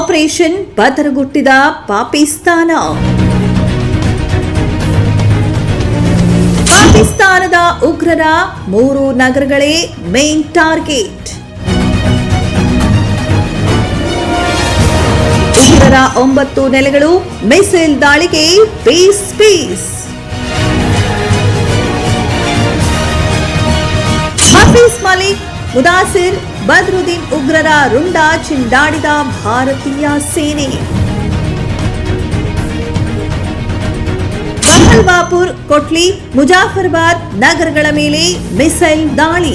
Operation ಬದರಗುಟ್ಟಿದ Pakistan. ಪಾಕಿಸ್ತಾನದ ಉಗ್ರರ ಮೂರು ನಗರಗಳೇ ಮೇನ್ ಟಾರ್ಗೆಟ್ ಉಗ್ರರ ಒಂಬತ್ತು ನೆಲೆಗಳು ಮಿಸೈಲ್ ದಾಳಿಗೆ ಪೀಸ್ ಪೀಸ್ ಹಫೀಸ್ ಮಲಿಕ್ ಮುದಾಸಿರ್ ಬದ್ರುದ್ದೀನ್ ಉಗ್ರರ ರುಂಡ ಚಿಂಡಾಡಿದ ಭಾರತೀಯ ಸೇನೆ. ಬಾಪುರ್ ಕೊಟ್ಲಿ, ಮುಜಾಫರ್ಬಾದ್ ನಗರಗಳ ಮೇಲೆ ಮಿಸೈಲ್ ದಾಳಿ.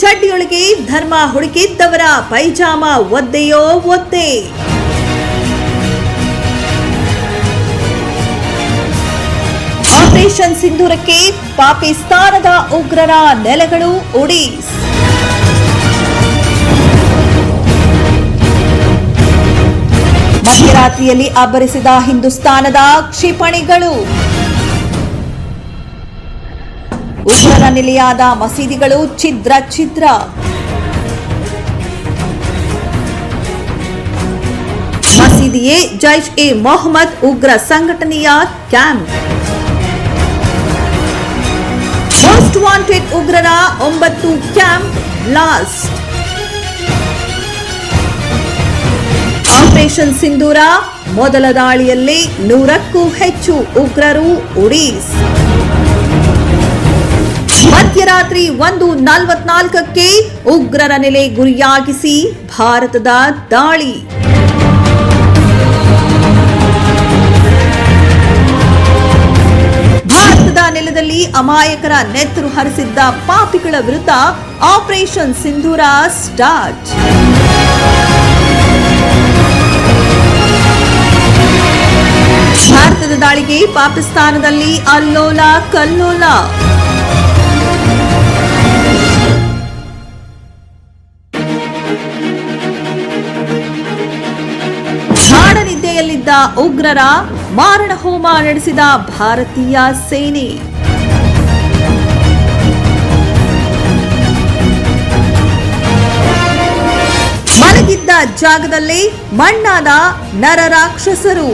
ಚಡ್ಡಿಯೊಳಗೆ ಧರ್ಮ ಹುಡುಕಿದ್ದವರ ಪೈಜಾಮ ಒದ್ದೆಯೋ ಒದ್ದೆ. ಆಪರೇಷನ್ ಸಿಂಧೂರಕ್ಕೆ ಪಾಕಿಸ್ತಾನದ ಉಗ್ರರ ನೆಲೆಗಳು ಒಡಿಸ್ ಮಧ್ಯರಾತ್ರಿಯಲ್ಲಿ ಅಬ್ಬರಿಸಿದ ಹಿಂದೂಸ್ತಾನದ ಕ್ಷಿಪಣಿಗಳು. ಉಗ್ರರ ನೆಲೆಯಾದ ಮಸೀದಿಗಳು ಛಿದ್ರ ಛಿದ್ರ ಮಸೀದಿಯೇ ಜೈಷ್ ಎ ಮೊಹಮ್ಮದ್ ಉಗ್ರ ಸಂಘಟನೆಯ ಕ್ಯಾಂಪ್ ಮೋಸ್ಟ್ ವಾಂಟೆಡ್ ಉಗ್ರರ ಒಂಬತ್ತು ಕ್ಯಾಂಪ್ ಲಾಸ್ಟ್ ಆಪರೇಷನ್ ಸಿಂಧೂರ ಮೊದಲ ದಾಳಿಯಲ್ಲಿ ನೂರಕ್ಕೂ ಹೆಚ್ಚು ಉಗ್ರರು ಉಡೀಸ್. ಮಧ್ಯರಾತ್ರಿ ಒಂದು ನಲವತ್ನಾಲ್ಕಕ್ಕೆ ಉಗ್ರರ ನೆಲೆ ಗುರಿಯಾಗಿಸಿ ಭಾರತದ ದಾಳಿ. ನೆಲದಲ್ಲಿ ಅಮಾಯಕರ ನೆತ್ತರು ಹರಿಸಿದ್ದ ಪಾಪಿಗಳ ವಿರುದ್ಧ ಆಪರೇಷನ್ ಸಿಂಧೂರ ಸ್ಟಾರ್ಟ್. ಭಾರತದ ದಾಳಿಗೆ ಪಾಕಿಸ್ತಾನದಲ್ಲಿ ಅಲ್ಲೋಲ ಕಲ್ಲೋಲ. ಉಗ್ರರ ಮಾರಣ ಹೋಮ ನಡೆಸಿದ ಭಾರತೀಯ ಸೇನೆ. ಜಾಗದಲ್ಲಿ ಮಣ್ಣಾದ ನರರಾಕ್ಷಸರು